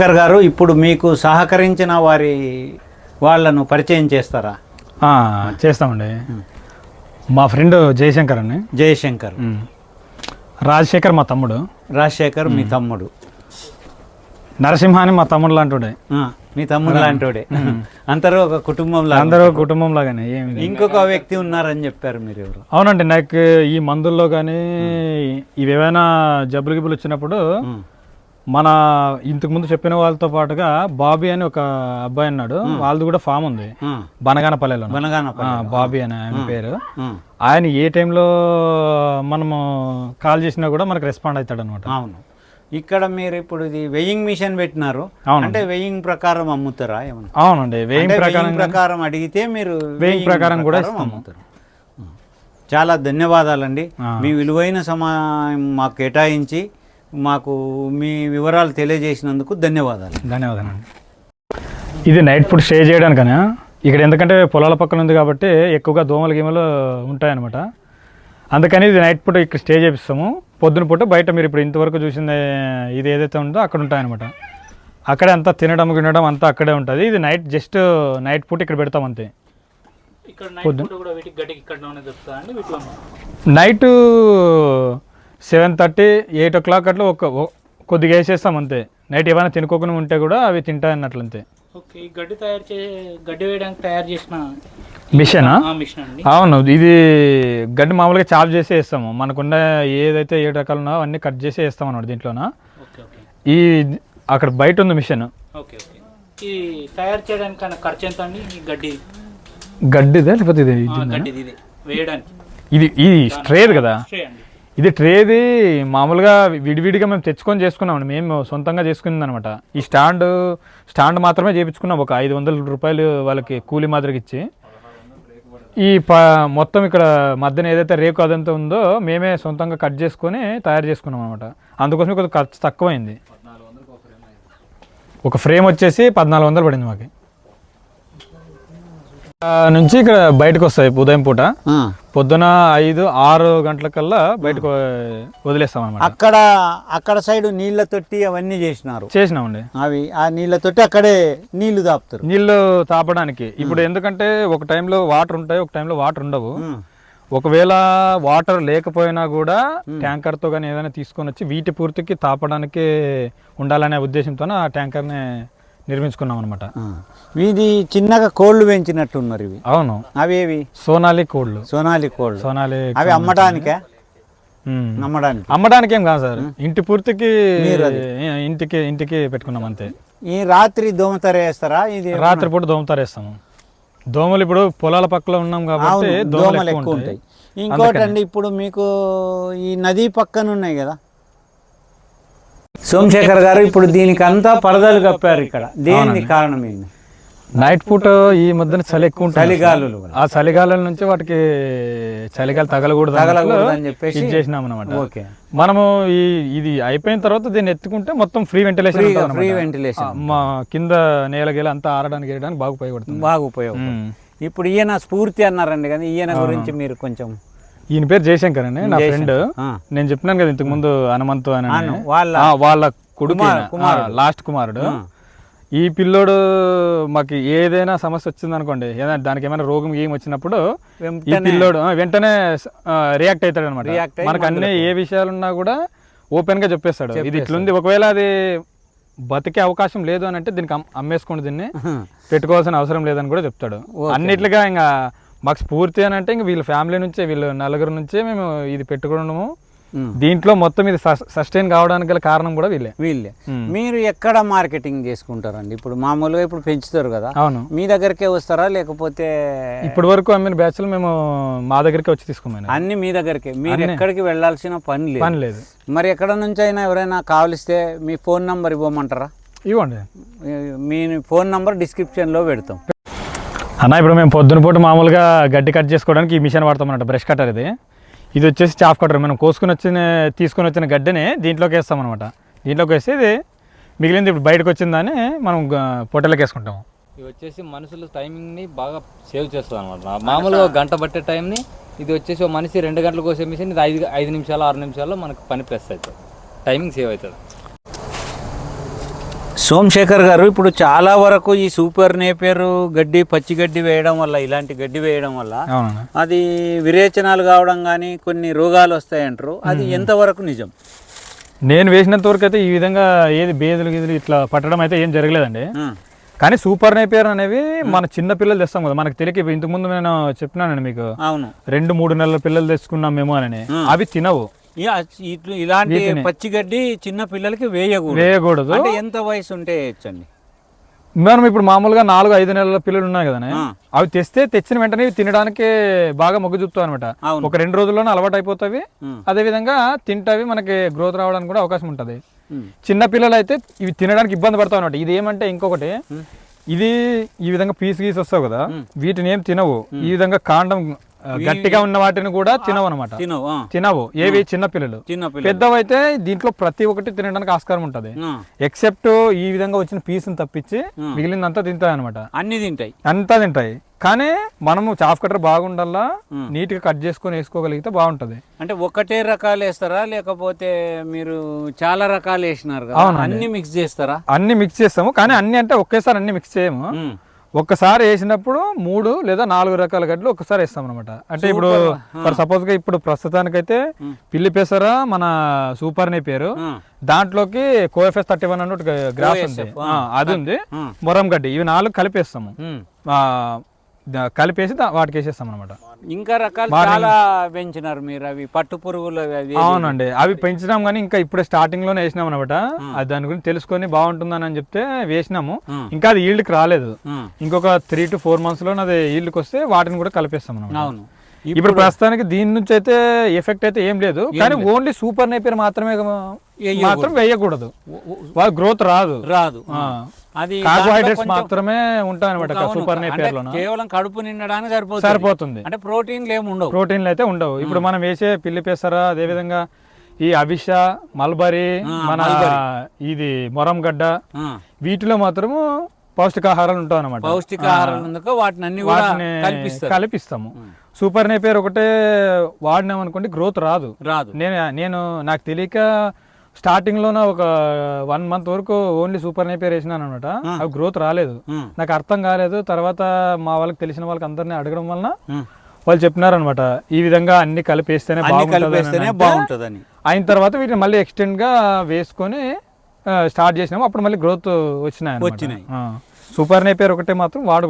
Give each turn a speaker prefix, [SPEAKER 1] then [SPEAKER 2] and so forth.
[SPEAKER 1] సోమశేఖర్ గారు ఇప్పుడు మీకు సహకరించిన వారి వాళ్ళను పరిచయం చేస్తారా?
[SPEAKER 2] చేస్తామండి. మా ఫ్రెండ్ జయశంకర్ అండి.
[SPEAKER 1] జయశంకర్.
[SPEAKER 2] రాజశేఖర్ మా తమ్ముడు.
[SPEAKER 1] రాజశేఖర్ మీ తమ్ముడు.
[SPEAKER 2] నరసింహ అని మా తమ్ముడు లాంటి
[SPEAKER 1] ఆ, మీ తమ్ముడు లాంటివాడే అందరూ ఒక కుటుంబంలో
[SPEAKER 2] అందరూ కుటుంబం లాగానే ఏమి.
[SPEAKER 1] ఇంకొక వ్యక్తి ఉన్నారని చెప్పారు మీరు ఎవరు.
[SPEAKER 2] అవునండి నాకు ఈ మందుల్లో కానీ ఇవి ఏమైనా జబ్బులు గిబ్బులు వచ్చినప్పుడు మన ఇంతకు ముందు చెప్పిన వాళ్ళతో పాటుగా బాబీ అని ఒక అబ్బాయి అన్నాడు. వాళ్ళది కూడా ఫామ్ ఉంది. బనగానపల్లెలో. బాబీ అని ఆయన పేరు. ఆయన ఏ టైంలో మనము కాల్ చేసినా కూడా మనకు రెస్పాండ్ అవుతాడు అనమాట
[SPEAKER 1] అవును. ఇక్కడ మీరు ఇప్పుడు ఇది వెయింగ్ మిషన్ పెట్టినారు. అంటే వెయింగ్ ప్రకారం అమ్ముతారా ఏమన్నా?
[SPEAKER 2] అవునండి. వేయింగ్ ప్రకారం
[SPEAKER 1] ప్రకారం అడిగితే మీరు
[SPEAKER 2] వెయింగ్ ప్రకారం కూడా.
[SPEAKER 1] అమ్ముతారు. చాలా ధన్యవాదాలండి. మీ విలువైన సమయం మాకు కేటాయించి మాకు మీ వివరాలు తెలియజేసినందుకు ధన్యవాదాలు.
[SPEAKER 2] ధన్యవాదాలండి ఇది నైట్ ఫుడ్ స్టే చేయడానికనే? ఇక్కడ ఎందుకంటే పొలాల పక్కన ఉంది కాబట్టి ఎక్కువగా దోమలు గీమలు ఉంటాయన్నమాట. అందుకని ఇది నైట్ పూట ఇక్కడ స్టే చేపిస్తాము. పొద్దున పూట బయట మీరు ఇప్పుడు ఇంతవరకు చూసింది ఇది ఏదైతే ఉందో అక్కడ ఉంటాయన్నమాట. అక్కడే అంతా తినడం గినడం అంతా అక్కడే ఉంటుంది. ఇది నైట్ జస్ట్ నైట్ పూట ఇక్కడ పెడతాం అంతే.
[SPEAKER 3] ఇక్కడ night
[SPEAKER 2] seven thirty eight o'clock అట్లా ఒక కొద్దిగా వేసేస్తాం అంతే. నైట్ ఏమైనా తినుకోకుండా ఉంటే కూడా అవి తింటాయి అన్నట్లు అంతే
[SPEAKER 3] ఓకే గడ్డి తయారు చే గడ్డి వేయడానికి తయారు చేసిన
[SPEAKER 2] మిషనా?
[SPEAKER 3] మిషన్ అండి.
[SPEAKER 2] అవును ఇది గడ్డి మామూలుగా చాప్ చేసి వేస్తాము. మనకున్న ఏదైతే ఏడు రకాలు ఉన్నాయో అవన్నీ కట్ చేసి వేస్తాం అన్నమాట దీంట్లోన? ఈ అక్కడ బయట ఉంది మిషన్.
[SPEAKER 3] Okay okay. ఈ తయారు చేయడానికి అన్న ఖర్చు ఎంత అండి ఈ గడ్డి?
[SPEAKER 2] గడ్డిదే లేకపోతే ఇది ఇది ఉందా?
[SPEAKER 3] గడ్డిది ఇదే. వేయడానికి.
[SPEAKER 2] ఇది ఇది స్ట్రేది కదా?
[SPEAKER 3] స్ట్రే అండి.
[SPEAKER 2] ఇది ట్రేది మామూలుగా విడివిడిగా మేము తెచ్చుకొని చేసుకున్నామండి. మేము సొంతంగా చేసుకుంది అనమాట ఈ స్టాండ్ స్టాండ్ మాత్రమే చేపించుకున్నాం. ఒక ఐదు వందల రూపాయలు వాళ్ళకి కూలి మాదిరిగా ఇచ్చి ఈ ప మొత్తం ఇక్కడ మధ్యన ఏదైతే రేకు అదంతా ఉందో మేమే సొంతంగా కట్ చేసుకొని తయారు చేసుకున్నాం అనమాట అందుకోసమే కొంచెం ఖర్చు తక్కువైంది. ఒక ఫ్రేమ్ వచ్చేసి పద్నాలుగు వందలు పడింది మాకు. నుంచి ఇక్కడ బయటకు వస్తాయి ఉదయం పూట. పొద్దున ఐదు ఆరు గంటలకల్లా బయటకు వదిలేస్తాం అనమాట
[SPEAKER 1] అక్కడ అక్కడ సైడ్ నీళ్ళ తొట్టి అవన్నీ చేసినారు.
[SPEAKER 2] చేసినామండి.
[SPEAKER 1] అవి ఆ నీళ్ళ తొట్టి అక్కడే నీళ్ళు దాపుతారు
[SPEAKER 2] నీళ్ళు తాపడానికి. ఇప్పుడు ఎందుకంటే ఒక టైంలో వాటర్ ఉంటాయి ఒక టైంలో వాటర్ ఉండవు. ఒకవేళ వాటర్ లేకపోయినా కూడా ట్యాంకర్తో కానీ ఏదైనా తీసుకొని వచ్చి వీటి పూర్తికి తాపడానికి ఉండాలనే ఉద్దేశంతో ఆ ట్యాంకర్ని నిర్మించుకున్నాం అనమాట.
[SPEAKER 1] ఇది చిన్నగా కోళ్ళు పెంచినట్టున్నారు ఇవి.
[SPEAKER 2] అవును.
[SPEAKER 1] అవేవి?
[SPEAKER 2] సోనాలి కోళ్ళు.
[SPEAKER 1] సోనాలి కోళ్ళు.
[SPEAKER 2] సోనాలి
[SPEAKER 1] అవి అమ్మటానికే
[SPEAKER 2] ఉమ్.
[SPEAKER 1] నమ్మడానికి.
[SPEAKER 2] అమ్మడానికి ఏం కాదు సార్. ఇంటి పూర్తికి. ఇంటికి ఇంటికి పెట్టుకున్నాం అంతే.
[SPEAKER 1] ఈ రాత్రి దోమతెర వేస్తారా ఇది
[SPEAKER 2] రాత్రిపూట దోమ తరేస్తాము. దోమలు ఇప్పుడు పొలాల పక్కలో ఉన్నాం కాబట్టి దోమలు ఎక్కువ ఉంటాయి.
[SPEAKER 1] ఉంటాయి. ఇంకోటి అండి ఇప్పుడు మీకు ఈ నది పక్కన ఉన్నాయి కదా. సోమశేఖర్ గారు ఇప్పుడు దీనికి అంతా పరదలు కప్పారు ఇక్కడ. దేనికి కారణం ఏంది?
[SPEAKER 2] నైట్ పూట ఈ మధ్యన చలి ఎక్కువ
[SPEAKER 1] చలిగాలులు వల్ల.
[SPEAKER 2] ఆ చలిగాలుల నుంచి వాటికి చలిగాలి తగలకూడదు
[SPEAKER 1] తగలకూడదు అని చెప్పేసి
[SPEAKER 2] చేసినాం అనమాట
[SPEAKER 1] ఓకే.
[SPEAKER 2] మనము ఈ ఇది అయిపోయిన తర్వాత దీన్ని ఎత్తుకుంటే మొత్తం ఫ్రీ వెంటిలేషన్
[SPEAKER 1] ఫ్రీ వెంటిలేషన్.
[SPEAKER 2] మా కింద నేల గేల అంతా ఆరడానికి వేయడానికి బాగా ఉపయోగపడుతుంది.
[SPEAKER 1] బాగా ఉపయోగం. ఇప్పుడు ఈయన స్ఫూర్తి అన్నారండి కదా ఈయన గురించి మీరు కొంచెం
[SPEAKER 2] ఈయన పేరు జయశంకర్ అండి నా ఫ్రెండ్. నేను చెప్పినాను కదా ఇంతకు ముందు హనుమంతు అని
[SPEAKER 1] వాళ్ళ
[SPEAKER 2] వాళ్ళ కొడుకు లాస్ట్ కుమారుడు. ఈ పిల్లోడు మాకు ఏదైనా సమస్య వచ్చింది అనుకోండి ఏదైనా దానికి ఏమైనా రోగం ఏం వచ్చినప్పుడు ఈ పిల్లోడు వెంటనే రియాక్ట్ అవుతాడు అనమాట మనకు అన్ని ఏ విషయాలున్నా కూడా ఓపెన్గా చెప్పేస్తాడు. ఇది ఇట్లుంది ఒకవేళ అది బతికే అవకాశం లేదు అని అంటే దీనికి అమ్- అమ్మేసుకోండి దీన్ని. పెట్టుకోవాల్సిన అవసరం లేదని కూడా చెప్తాడు. అన్నిట్లుగా ఇంకా మాకు స్ఫూర్తి అని అంటే ఇంక వీళ్ళ ఫ్యామిలీ నుంచే వీళ్ళు నలుగురు నుంచే మేము ఇది పెట్టుకోవడము. దీంట్లో మొత్తం ఇది సస్టైన్ కావడానికి గల కారణం కూడా వీళ్ళే.
[SPEAKER 1] వీళ్ళే. మీరు ఎక్కడ మార్కెటింగ్ చేసుకుంటారండి? ఇప్పుడు మామూలుగా ఇప్పుడు పెంచుతారు కదా?
[SPEAKER 2] అవును.
[SPEAKER 1] మీ దగ్గరకే వస్తారా? లేకపోతే
[SPEAKER 2] ఇప్పటి వరకు అమ్మిన బ్యాచ్లు మేము మా దగ్గరికి వచ్చి తీసుకోమని
[SPEAKER 1] అన్ని మీ దగ్గరకే. మీరు ఎక్కడికి వెళ్ళాల్సిన పని లేదు.
[SPEAKER 2] పని లేదు.
[SPEAKER 1] మరి ఎక్కడ నుంచి అయినా ఎవరైనా కావలిస్తే మీ ఫోన్ నంబర్ ఇవ్వమంటారా?
[SPEAKER 2] ఇవ్వండి.
[SPEAKER 1] మీ ఫోన్ నంబర్ డిస్క్రిప్షన్లో పెడతాం.
[SPEAKER 2] అన్న ఇప్పుడు మేము పొద్దున పూట మామూలుగా గడ్డి కట్ చేసుకోవడానికి ఈ మిషన్ వాడతాం అన్నమాట బ్రష్ కట్టర్ ఇది. ఇది వచ్చేసి చాఫ్ కట్టర్ మనం కోసుకుని వచ్చిన తీసుకొని వచ్చిన గడ్డిని దీంట్లోకి వేస్తాం అనమాట దీంట్లోకి వేస్తే ఇది మిగిలింది ఇప్పుడు బయటకు వచ్చిందని మనం గ- వేసుకుంటాము
[SPEAKER 4] ఇది వచ్చేసి మనుషులు టైమింగ్ని బాగా సేవ్ చేస్తుంది అనమాట మామూలుగా గంట పట్టే టైంని ఇది వచ్చేసి ఒక మనిషి రెండు గంటలకు కోసే మిషన్ ఇది ఐదు ఐదు నిమిషాలు ఆరు నిమిషాల్లో మనకు పని ప్రెస్ అవుతుంది. టైమింగ్ సేవ్ అవుతుంది.
[SPEAKER 1] సోమశేఖర్ గారు ఇప్పుడు చాలా వరకు ఈ సూపర్ నేపేరు గడ్డి పచ్చి గడ్డి వేయడం వల్ల ఇలాంటి గడ్డి వేయడం వల్ల అది విరేచనాలు కావడం కానీ కొన్ని రోగాలు వస్తాయంటారు. అది ఎంతవరకు నిజం?
[SPEAKER 2] నేను వేసినంత వరకు అయితే ఈ విధంగా ఏది బేదులు గీదులు ఇట్లా పట్టడం అయితే ఏం జరగలేదండి. కానీ సూపర్ నేపియర్ అనేవి మన చిన్న పిల్లలు తెస్తాం కదా. మనకు తెలియక ఇంతకుముందు నేను చెప్పినానండి మీకు.
[SPEAKER 1] అవును.
[SPEAKER 2] రెండు మూడు నెలల పిల్లలు తెచ్చుకున్నాం మేము అని. అవి తినవు.
[SPEAKER 1] ఇలాంటి పచ్చి గడ్డి చిన్న పిల్లలకి వేయకూడదు.
[SPEAKER 2] వేయకూడదు.
[SPEAKER 1] అంటే ఎంత వయసు ఉంటే వేయచ్చండి?
[SPEAKER 2] మనం ఇప్పుడు మామూలుగా నాలుగు ఐదు నెలల పిల్లలు ఉన్నాయి కదా. అవి తెస్తే తెచ్చిన వెంటనే తినడానికి బాగా మొగ్గు చూపుతాయి అనమాట. ఒక రెండు రోజుల్లోనే అలవాటు అయిపోతాయి. అదే విధంగా తింటవి మనకి గ్రోత్ రావడానికి కూడా అవకాశం ఉంటుంది. చిన్న పిల్లలు అయితే ఇవి తినడానికి ఇబ్బంది పడతావు అనమాట ఇది ఏమంటే ఇంకొకటి ఇది ఈ విధంగా పీస్ గీసి వస్తావు కదా వీటిని ఏం తినవు. ఈ విధంగా కాండం గట్టిగా ఉన్న వాటిని కూడా తినవు అనమాట
[SPEAKER 1] తినవు
[SPEAKER 2] తినవు. ఏవి చిన్న పిల్లలు. పెద్దవైతే దీంట్లో ప్రతి ఒక్కటి తినడానికి ఆస్కారం ఉంటుంది. ఎక్సెప్ట్ ఈ విధంగా వచ్చిన పీసుని తప్పించి మిగిలిందంతా తింటాయి అనమాట
[SPEAKER 1] అన్ని తింటాయి.
[SPEAKER 2] అంతా తింటాయి. కానీ మనము చాఫ్ కట్టర్ బాగుండాలా నీట్గా కట్ చేసుకొని వేసుకోగలిగితే బాగుంటది.
[SPEAKER 1] అంటే ఒకటే రకాలు వేస్తారా? లేకపోతే మీరు చాలా రకాలు వేసినారు అన్ని మిక్స్ చేస్తారా?
[SPEAKER 2] అన్ని మిక్స్ చేస్తాము. కానీ అన్ని అంటే ఒకేసారి అన్ని మిక్స్ చేయము. ఒక్కసారి వేసినప్పుడు మూడు లేదా నాలుగు రకాల గడ్డలు ఒక్కసారి వేస్తాం అనమాట అంటే ఇప్పుడు ఫర్ సపోజ్గా ఇప్పుడు ప్రస్తుతానికైతే పిల్లి పెసర మన సూపర్ నే పేరు. దాంట్లోకి CO F S thirty one అన్నట్టు గ్రాస్ ఉంది. అది ఉంది. మొరం గడ్డి. ఇవి నాలుగు కలిపేస్తాము కలిపేసి వాటికి వేసేస్తాం అనమాట
[SPEAKER 1] ఇంకా రకాలు చాలా పెంచినారు మీరు అవి పట్టు పురుగులు అవి అవి.
[SPEAKER 2] అవునండి. అవి పెంచినాం కానీ ఇంకా ఇప్పుడే స్టార్టింగ్లోనే వేసినాం అనమాట అది దాని గురించి తెలుసుకొని బాగుంటుందని అని చెప్తే వేసినాము. ఇంకా అది ఈల్డ్కి రాలేదు.
[SPEAKER 1] ఉమ్.
[SPEAKER 2] ఇంకొక త్రీ టు ఫోర్ మంత్స్లో అది ఈల్డ్కి వస్తే వాటిని కూడా కలిపేస్తాం అనమాట
[SPEAKER 1] అవును.
[SPEAKER 2] ఇప్పుడు ప్రస్తుతానికి దీని నుంచి అయితే ఎఫెక్ట్ అయితే ఏం లేదు. కానీ ఓన్లీ సూపర్ నేపియర్ మాత్రమే. మాత్రం వేయకూడదు. వాళ్ళ గ్రోత్ రాదు.
[SPEAKER 1] రాదు. అది
[SPEAKER 2] కార్బోహైడ్రేట్స్ మాత్రమే ఉంటాయి అనమాట. సూపర్ నేపియర్ లోన?
[SPEAKER 1] కేవలం కడుపు నిండడానికి సరిపోతుంది.
[SPEAKER 2] సరిపోతుంది.
[SPEAKER 1] అంటే ప్రోటీన్లు ఏమి ఉండవు.
[SPEAKER 2] ప్రోటీన్లు అయితే ఉండవు. ఇప్పుడు మనం వేసే పిల్లి పెసర అదేవిధంగా ఈ అవిష మల్బరీ మన ఇది మొరంగడ్డ వీటిలో మాత్రము పౌష్టికాహారాలు ఉంటాయి అనమాట
[SPEAKER 1] పౌష్టికాహారాలు వాటిని అన్ని
[SPEAKER 2] వాటిని కలిపిస్తాము సూపర్ నేపేర్ ఒకటే వాడినాం అనుకోండి గ్రోత్ రాదు.
[SPEAKER 1] రాదు.
[SPEAKER 2] నేను నేను నాకు తెలియక స్టార్టింగ్ లోన ఒక వన్ మంత్ వరకు ఓన్లీ సూపర్ నేపేర్ వేసినాను అనమాట అవి గ్రోత్ రాలేదు. నాకు అర్థం కాలేదు. తర్వాత మా వాళ్ళకి తెలిసిన వాళ్ళకి అందరినీ అడగడం వలన. వాళ్ళు చెప్పినారనమాట ఈ విధంగా అన్ని కలిపేస్తేనే
[SPEAKER 1] అన్ని
[SPEAKER 2] బాగుంటుంది
[SPEAKER 1] కలిపేస్తేనే బాగుంటుందని.
[SPEAKER 2] అయిన తర్వాత వీటిని మళ్ళీ ఎక్స్టెండ్గా వేసుకొని స్టార్ట్ చేసినాము. అప్పుడు మళ్ళీ గ్రోత్ వచ్చినాయి.
[SPEAKER 1] వచ్చినాయి.
[SPEAKER 2] సూపర్ నేపేర్ ఒకటే మాత్రం వాడు